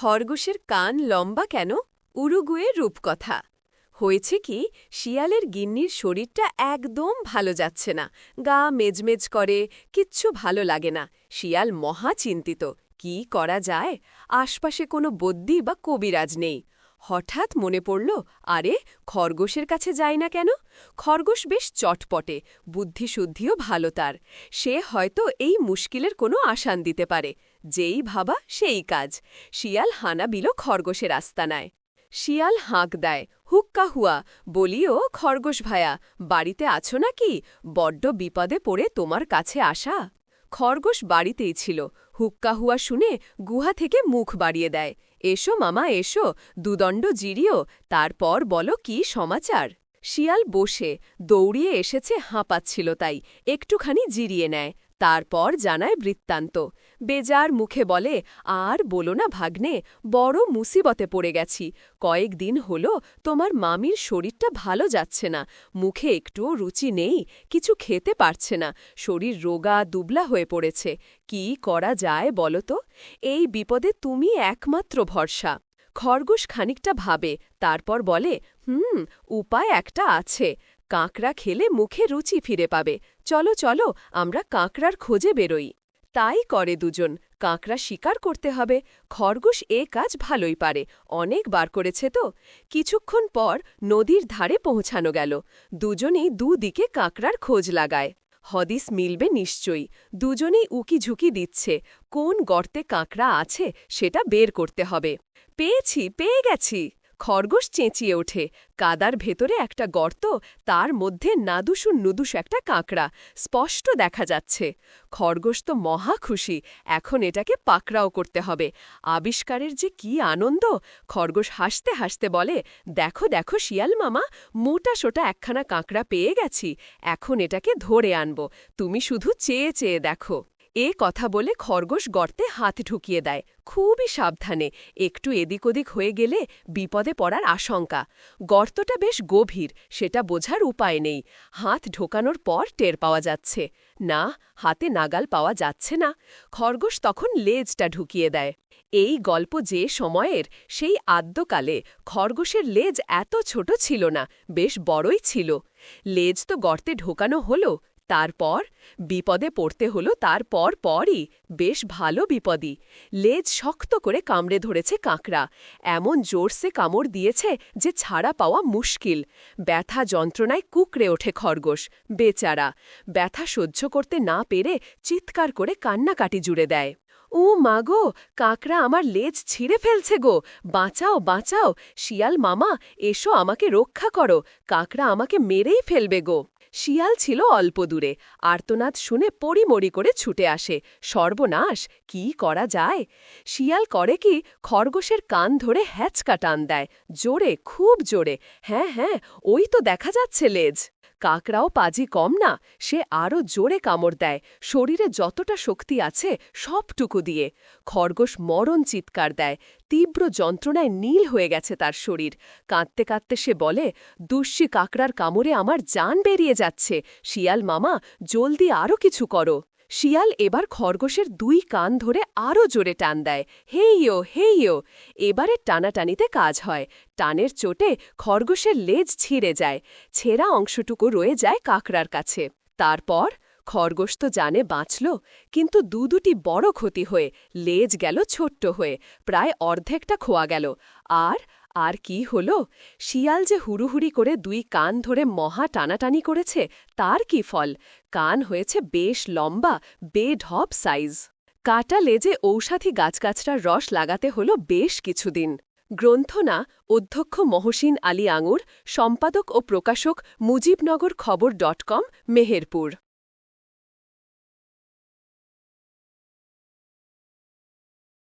খরগোশের কান লম্বা কেন? উরুগুয়ের রূপকথা। হয়েছে কি, শিয়ালের গিন্নির শরীরটা একদম ভালো যাচ্ছে না। গা মেজমেজ করে, কিচ্ছু ভালো লাগে না। শিয়াল মহা চিন্তিত। কি করা যায়? আশপাশে কোনো বদ্যি বা কবিরাজ নেই। হঠাৎ মনে পড়ল, আরে, খরগোশের কাছে যায় না কেন? খরগোশ বেশ চটপটে, বুদ্ধিশুদ্ধিও ভালো তার। সে হয়তো এই মুশকিলের কোনো আসান দিতে পারে। যেই ভাবা সেই কাজ। শিয়াল হানা বিল খরগোশের আস্তানায় শিয়াল হাঁক দেয়, হুক্কা হুয়া বলিও খরগোশ ভায়া, বাড়িতে আছো নাকি? বড্ড বিপদে পড়ে তোমার কাছে আসা? খরগোশ বাড়িতেই ছিল। হুক্কা হুয়া শুনে গুহা থেকে মুখ বাড়িয়ে দেয়, এসো মামা, এসো, দুদণ্ড জিরিও, তারপর বলো কি সমাচার? শিয়াল বসে, দৌড়িয়ে এসেছে, হাঁপাচ্ছিল তাই, একটুখানি জিরিয়ে নেয়। তারপর জানায় বৃত্তান্ত। বেজার মুখে বলে, আর বলো না ভাগ্নে, বড় মুসিবতে পড়ে গেছি। কয়েকদিন হল, তোমার মামির শরীরটা ভালো যাচ্ছে না। মুখে একটুও রুচি নেই, কিছু খেতে পারছে না। শরীর রোগা দুবলা হয়ে পড়েছে। কি করা যায় বলো তো? এই বিপদে তুমি একমাত্র ভরসা। খরগোশ খানিকটা ভাবে, তারপর বলে, হুম, উপায় একটা আছে। কাঁকড়া খেলে মুখে রুচি ফিরে পাবে। চলো চলো, আমরা কাঁকড়ার খোঁজে বেরোই। তাই করে দুজন। কাঁকড়া শিকার করতে হবে। খরগোশ এ কাজ ভালোই পারে। অনেক বার করেছে তো। কিছুক্ষণ পর নদীর ধারে পৌঁছানো গেল। দুজনেই দুদিকে কাঁকড়ার খোঁজ লাগায়। হদিস মিলবে নিশ্চয়ই। দুজনেই উকি ঝুঁকি দিচ্ছে। কোন গর্তে কাঁকড়া আছে সেটা বের করতে হবে। পেয়েছি, পেয়ে গেছি। খরগোশ চেঁচিয়ে ওঠে। কাদার ভেতরে একটা গর্ত, তার মধ্যে নাদুসু নুদুস একটা কাঁকড়া। স্পষ্ট দেখা যাচ্ছে। খরগোশ তো মহা খুশি। এখন এটাকে পাকড়াও করতে হবে। আবিষ্কারের যে কি আনন্দ! খরগোশ হাসতে হাসতে বলে, দেখো দেখো শিয়াল মামা, মোটা সোটা একখানা কাঁকড়া পেয়ে গেছি। এখন এটাকে ধরে আনব। তুমি শুধু চেয়ে চেয়ে দেখো। এ কথা বলে খরগোশ গর্তে হাত ঢুকিয়ে দেয়। খুবই সাবধানে। একটু এদিক ওদিক হয়ে গেলে বিপদে পড়ার আশঙ্কা। গর্তটা বেশ গভীর, সেটা বোঝার উপায় নেই। হাত ঢোকানোর পর টের পাওয়া যাচ্ছে। না, হাতে নাগাল পাওয়া যাচ্ছে না। খরগোশ তখন লেজটা ঢুকিয়ে দেয়। এই গল্প যে সময়ের, সেই আদ্যকালে খরগোশের লেজ এত ছোট ছিল না, বেশ বড়ই ছিল। লেজ তো গর্তে ঢোকানো হলো তারপর বিপদে পড়তে হলো তারপর পরই, বেশ ভালো বিপদই। লেজ শক্ত করে কামড়ে ধরেছে কাঁকড়া। এমন জোরসে কামড় দিয়েছে যে ছাড়া পাওয়া মুশকিল। ব্যথা যন্ত্রণায় কুকড়ে ওঠে খরগোশ, বেচারা। ব্যথা সহ্য করতে না পেরে চিৎকার করে কান্নাকাটি জুড়ে দেয়। ও মাগো কাকড়া আমার লেজ ছিঁড়ে ফেলছে গো। বাঁচাও বাঁচাও। শিয়াল মামা, এসো আমাকে রক্ষা করো। কাকড়া আমাকে মেরেই ফেলবে গো। শিয়াল ছিল অল্প দূরে। আর্তনাদ শুনে পরিমরি করে ছুটে আসে। সর্বনাশ, কি করা যায়? শিয়াল করে কি, খরগোশের কান ধরে হ্যাচকা টান দেয়। জোরে, খুব জোরে। হ্যাঁ হ্যাঁ ওই তো দেখা যাচ্ছে লেজ। কাকরাও পাজি কম না, সে আরও জোরে কামড় দেয়। শরীরে যতটা শক্তি আছে, সবটুকু দিয়ে। খরগোশ মরণ চিৎকার দেয়। তীব্র যন্ত্রণায় নীল হয়ে গেছে তার শরীর। কাঁদতে কাঁদতে সে বলে দুষ্যি কাকরার কামড়ে আমার জান বেরিয়ে যাচ্ছে। শিয়াল মামা, জলদি আরও কিছু করো। শিয়াল এবার খরগোশের দুই কান ধরে আরও জোরে টান দেয়। হেইও হেইও এবারে টানাটানিতে কাজ হয়। টানের চোটে খরগোশের লেজ ছিঁড়ে যায়। ছেঁড়া অংশটুকু রয়ে যায় কাকড়ার কাছে। তারপর খরগোশ তো জানে বাঁচল, কিন্তু দু দুটি বড় ক্ষতি হয়ে লেজ গেল ছোট্ট হয়ে। প্রায় অর্ধেকটা খোয়া গেল। আর আর কি হল? শিয়াল যে হুড়ুহুড়ি করে দুই কান ধরে মহা টানাটানি করেছে, তার কি ফল? কান হয়েছে বেশ লম্বা, বেঢপ সাইজ। কাটা লেজে ঔষধি গাছগাছটার রস লাগাতে হল বেশ কিছুদিন। গ্রন্থনা, অধ্যক্ষ মহসিন আলী আঙুর, সম্পাদক ও প্রকাশক মুজিবনগর খবর ডট কম, মেহেরপুর।